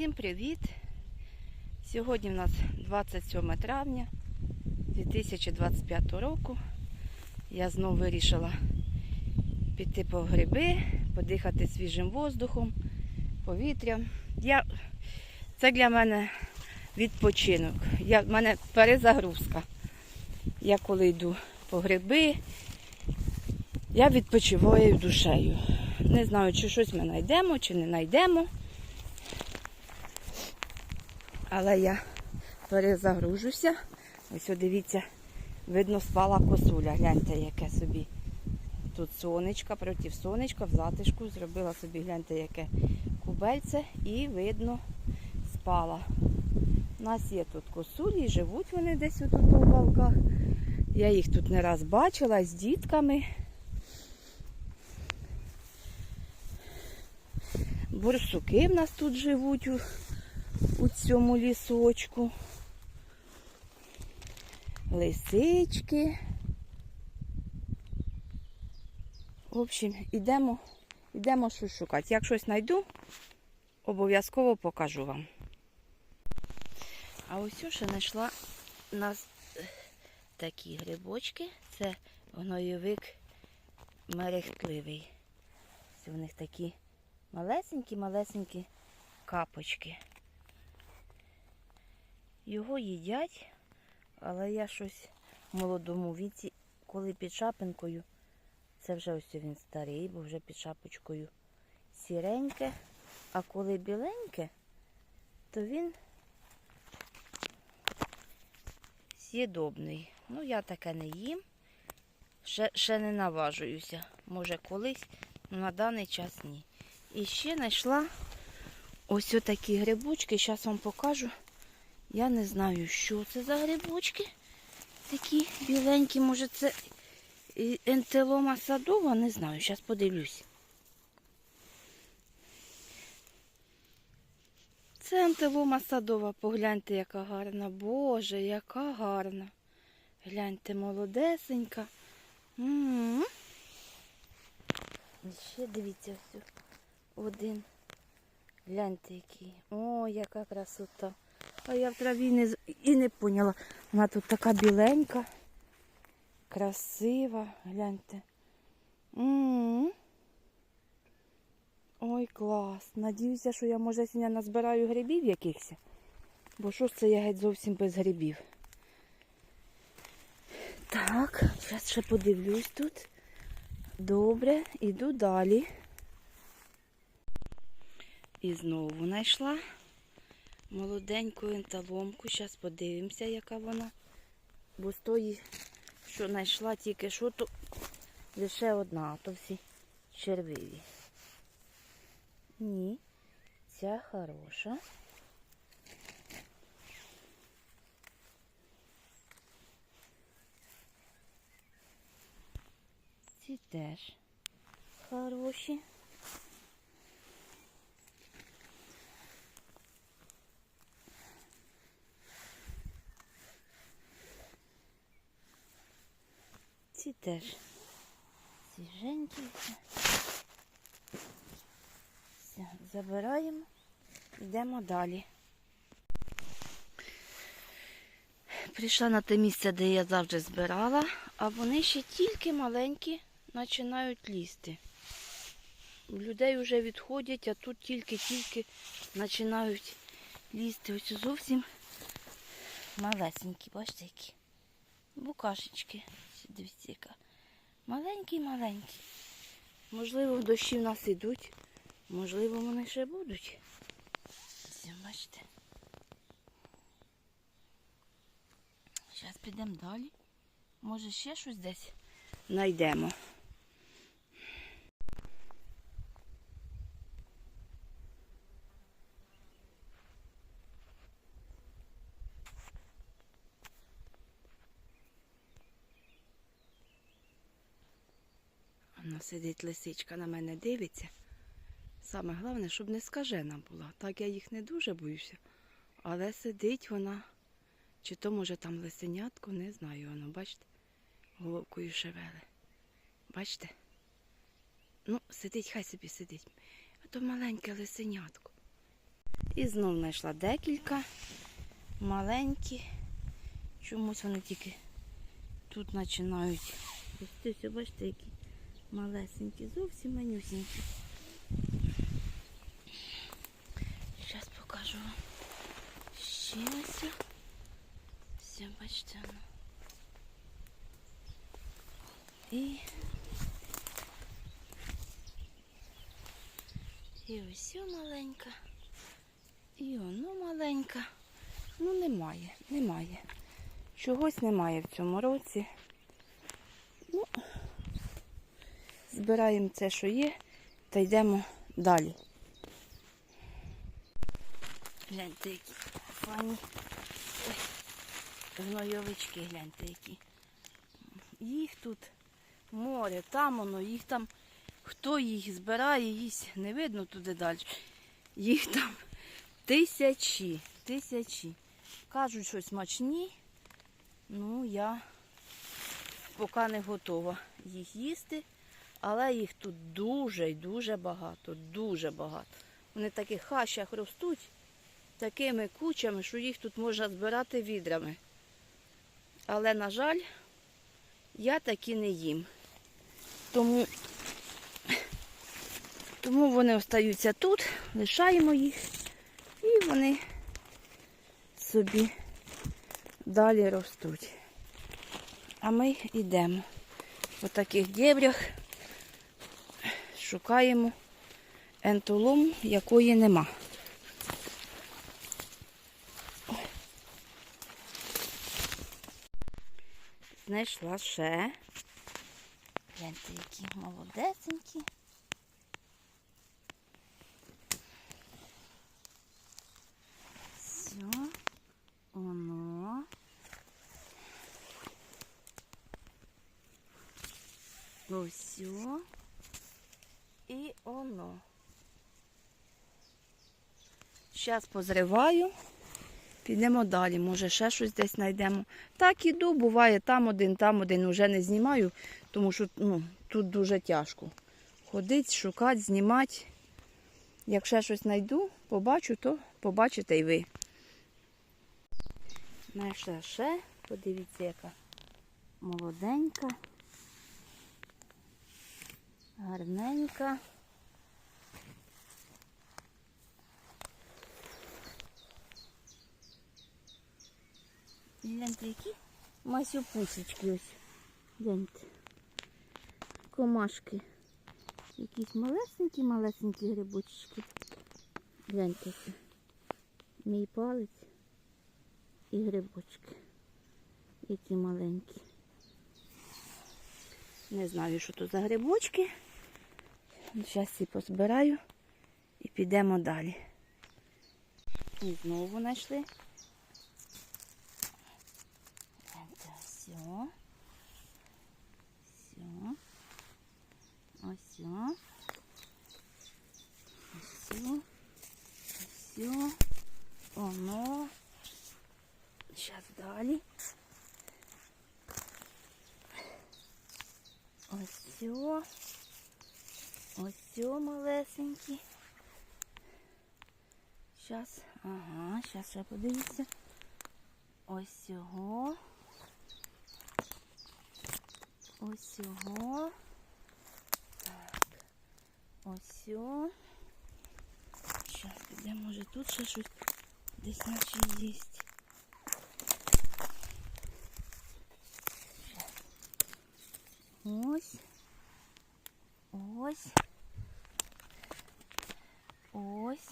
Всім привіт! Сьогодні в нас 27 травня 2025 року. Я знову вирішила піти по гриби, подихати свіжим воздухом, повітрям. Я... Це для мене відпочинок. Я... В мене перезагрузка. Я коли йду по гриби, я відпочиваю душею. Не знаю, чи щось ми знайдемо, чи не знайдемо. Але я перезагружуся. Ось дивіться, видно, спала косуля. Гляньте, яке собі. Тут сонечка, проти сонечка, в затишку. Зробила собі, гляньте, яке кубельце і видно, спала. У нас є тут косулі, живуть вони десь тут у уголках. Я їх тут не раз бачила з дітками. Борсуки в нас тут живуть у, цьому лісочку. Лисички. В общем, ідемо, ідемо щось шукати. Як щось знайду, обов'язково покажу вам. А ось ще знайшла у нас е, такі грибочки. Це гнойовик мерехтливий. Ось у них такі малесенькі-малесенькі капочки. Його їдять, але я щось в молодому віці, коли під шапинкою, це вже ось він старий, бо вже під шапочкою сіреньке, а коли біленьке, то він з'їдобний. Ну, я таке не їм. Ще, ще не наважуюся. Може колись, але на даний час ні. І ще знайшла ось такі грибочки. Зараз вам покажу. Я не знаю, що це за грибочки. Такі біленькі, може це ентелома садова, не знаю, зараз подивлюсь. Це антилома садова, погляньте, яка гарна. Боже, яка гарна. Гляньте, молодесенька. І ще дивіться ось один. Гляньте який. О, яка красота. А я в траві не, і не поняла. Вона тут така біленька, красива. Гляньте. М-м-м. Ой, клас. Надіюся, що я, може, сьогодні назбираю грибів якихось. Бо що ж це я геть зовсім без грибів. Так, зараз ще подивлюсь тут. Добре, іду далі. І знову знайшла молоденьку енталомку. Зараз подивимося, яка вона. Бо з тої, що знайшла тільки що, то лише одна, а то всі червиві. Ні, ця хороша. Ці теж хороші. Ці теж свіженькі. Все, забираємо, йдемо далі. Прийшла на те місце, де я завжди збирала, а вони ще тільки маленькі починають лізти. Людей вже відходять, а тут тільки-тільки починають лізти. Ось зовсім малесенькі, бачите які. Букашечки. Дивіться, яка. Маленький-маленький. Можливо, дощі в нас йдуть. Можливо, вони ще будуть. Бачите. Зараз підемо далі. Може ще щось десь знайдемо. Сидить лисичка на мене дивиться. Саме головне, щоб не скажена була. Так я їх не дуже боюся. Але сидить вона. Чи то може там лисенятко, не знаю воно, бачите? Головкою шевеле. Бачите? Ну, сидить, хай собі сидить. А то маленьке лисенятко. І знов знайшла декілька маленькі. Чомусь вони тільки тут починають. Ось, бачите, які малесенькі, зовсім манюсенькі. Зараз покажу вам ще ось. Все, бачите. І І ось маленька. І воно маленька. Ну немає, немає. Чогось немає в цьому році. Ну, збираємо це, що є, та йдемо далі. Гляньте, які фані. Ой, гнойовички, гляньте, які. Їх тут море, там воно, їх там, хто їх збирає, їсть, не видно туди далі. Їх там тисячі, тисячі. Кажуть, що смачні. Ну, я поки не готова їх їсти, але їх тут дуже і дуже багато, дуже багато. Вони в таких хащах ростуть такими кучами, що їх тут можна збирати відрами. Але, на жаль, я такі не їм. Тому, тому вони остаються тут, лишаємо їх і вони собі далі ростуть. А ми йдемо по таких дєбрях, шукаємо ентулум, якої нема. Знайшла ще. Гляньте, які молодесенькі. Все, оно. Ось. І оно. Зараз позриваю. Підемо далі, може ще щось десь знайдемо. Так іду, буває там один, там один, уже не знімаю, тому що ну, тут дуже тяжко. Ходити, шукати, знімати. Як ще щось знайду, побачу, то побачите і ви. Знайшла ще, подивіться, яка молоденька, гарненька. Гляньте, які масюпусечки ось. Гляньте. Комашки. Якісь малесенькі-малесенькі грибочки. Гляньте. Мій палець і грибочки. Які маленькі. Не знаю, що тут за грибочки. Зараз її позбираю і підемо далі. І знову знайшли. Это все. Все. Ось. Все. Все. Оно. Сейчас далі. Ось все малесенькі. Сейчас. Ага, сейчас ще подивіться. Ось цього. Ось цього. Так. Ось. Зараз підемо, може тут ще щось десь наче є. Ось. Ось. Ось.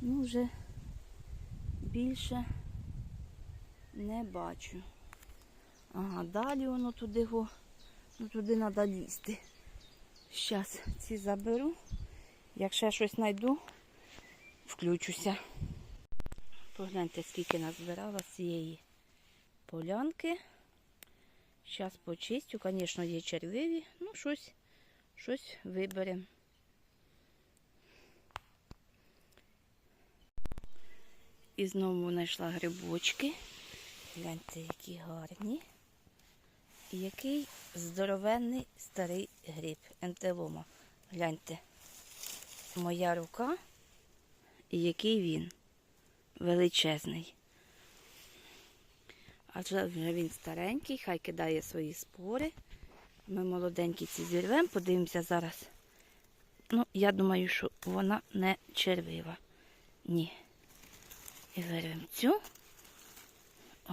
Ну, вже більше не бачу. Ага, далі воно туди го, ну туди треба лізти. Зараз ці заберу. Як ще щось знайду, включуся. Погляньте, скільки назбирала з цієї полянки. Зараз почистю, звісно, є червиві, ну щось, щось виберемо. І знову знайшла грибочки. Гляньте, які гарні. І який здоровенний старий гриб ентелома. Гляньте, моя рука і який він величезний. Адже вже він старенький, хай кидає свої спори. Ми молоденькі ці зірвемо, подивимося зараз. Ну, я думаю, що вона не червива. Ні. І вирвемо цю. О.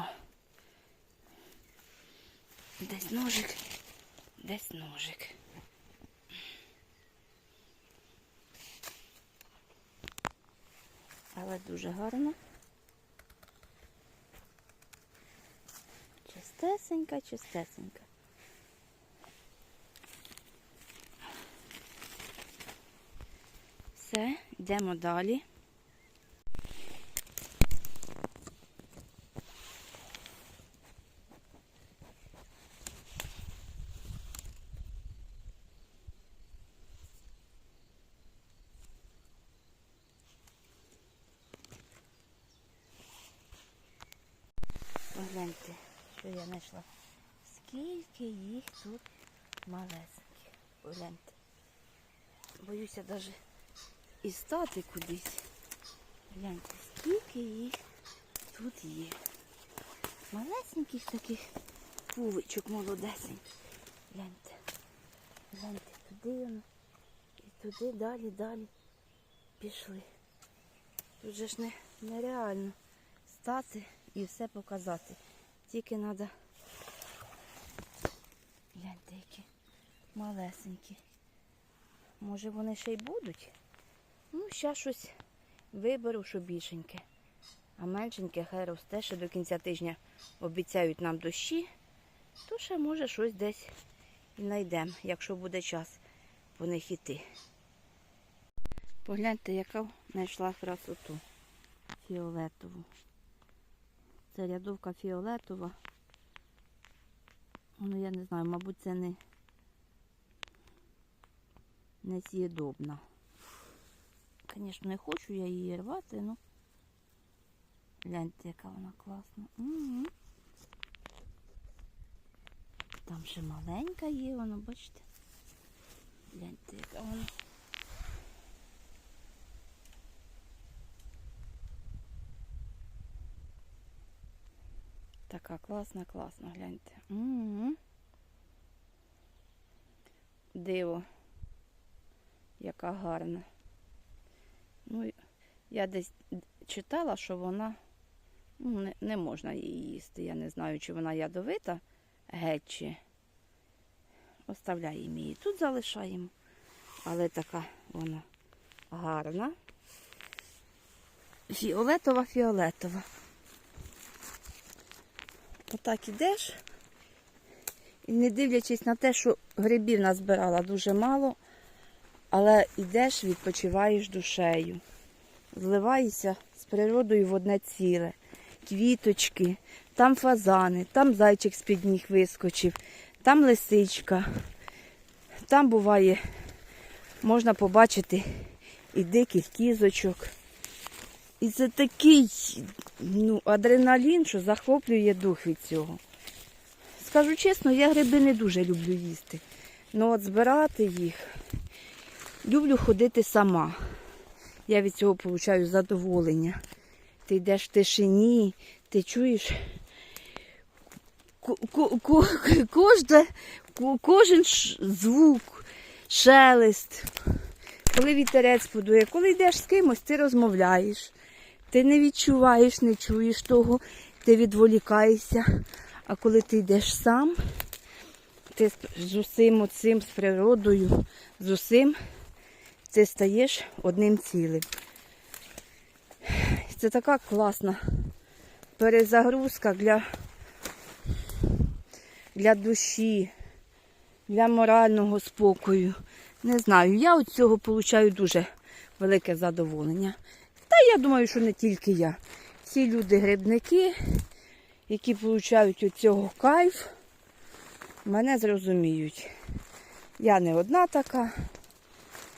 Десь ножик, десь ножик. Але дуже гарно. Чистесенька, чистесенька. Все, йдемо далі. Погляньте, що я знайшла. Скільки їх тут малесеньких. Погляньте. Боюся навіть і стати кудись. Гляньте, скільки їх тут є. Малесеньких таких пувичок молодесеньких. Гляньте. Гляньте, туди воно. І туди далі, далі пішли. Тут же ж не, нереально стати і все показати. Тільки треба. Гляньте, які малесенькі. Може вони ще й будуть? Ну, ще щось виберу, що більшеньке. А меншеньке хай росте ще до кінця тижня обіцяють нам дощі, то ще може щось десь і знайдемо, якщо буде час по них іти. Погляньте, яка знайшла красоту фіолетову. Це рядовка фіолетова. Ну, я не знаю, мабуть, це не, не з'їдобна. Звісно, не хочу я її рвати, ну гляньте, яка вона класна. Угу. Там ще маленька є, вона, бачите? Гляньте, яка вона. Така класна, класна, гляньте. Угу. Диво, яка гарна. Я десь читала, що вона ну, не, не можна її їсти. Я не знаю, чи вона ядовита геть чи оставляємо її. Тут залишаємо. Але така вона гарна. Фіолетова, фіолетова. Отак ідеш. І не дивлячись на те, що грибів назбирала дуже мало, але йдеш, відпочиваєш душею. Зливаєшся з природою в одне ціле. Квіточки, там фазани, там зайчик з-під ніг вискочив, там лисичка. Там буває, можна побачити і диких кізочок. І це такий ну, адреналін, що захоплює дух від цього. Скажу чесно, я гриби не дуже люблю їсти. Ну от збирати їх люблю ходити сама. Я від цього отримую задоволення. Ти йдеш в тишині, ти чуєш ко- ко- ко- кожне, кожен звук, шелест. Коли вітерець подує, коли йдеш з кимось, ти розмовляєш. Ти не відчуваєш, не чуєш того, ти відволікаєшся. А коли ти йдеш сам, ти з усім оцим, з природою, з усім, ти стаєш одним цілим. Це така класна перезагрузка для, для душі, для морального спокою. Не знаю, я від цього отримую дуже велике задоволення. Та я думаю, що не тільки я. Всі люди-грибники, які отримують від цього кайф, мене зрозуміють. Я не одна така,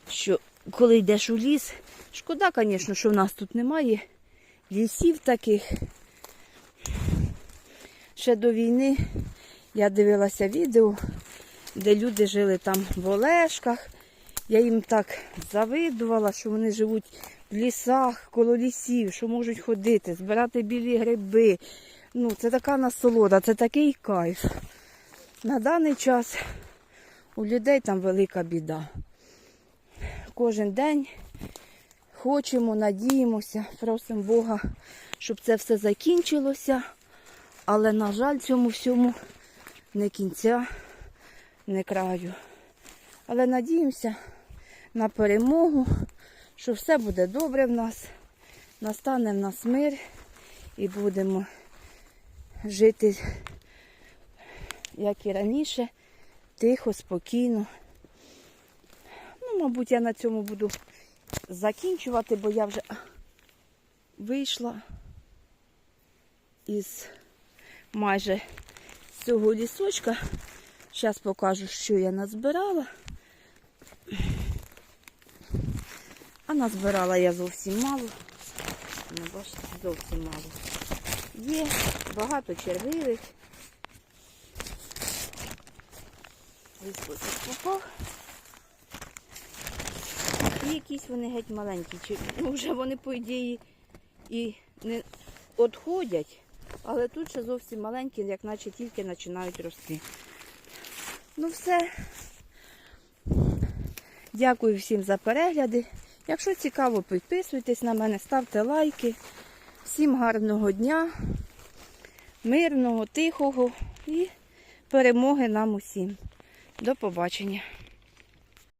що коли йдеш у ліс, шкода, звісно, що в нас тут немає лісів таких. Ще до війни я дивилася відео, де люди жили там в Олешках Я їм так завидувала, що вони живуть в лісах, коло лісів, що можуть ходити, збирати білі гриби. Ну, це така насолода, це такий кайф. На даний час у людей там велика біда. Кожен день хочемо, надіємося, просимо Бога, щоб це все закінчилося. Але, на жаль, цьому всьому не кінця, не краю. Але надіємося на перемогу, що все буде добре в нас, настане в нас мир і будемо жити, як і раніше, тихо, спокійно. Мабуть, я на цьому буду закінчувати, бо я вже вийшла із майже цього лісочка. Зараз покажу, що я назбирала. А назбирала я зовсім мало. Ну, бачите, зовсім мало. Є багато червивих. Листочок попав. І якісь вони геть маленькі. Ну, вже вони, по ідеї, і не відходять, але тут ще зовсім маленькі, як наче тільки починають рости. Ну все. Дякую всім за перегляди. Якщо цікаво, підписуйтесь на мене, ставте лайки. Всім гарного дня, мирного, тихого і перемоги нам усім. До побачення.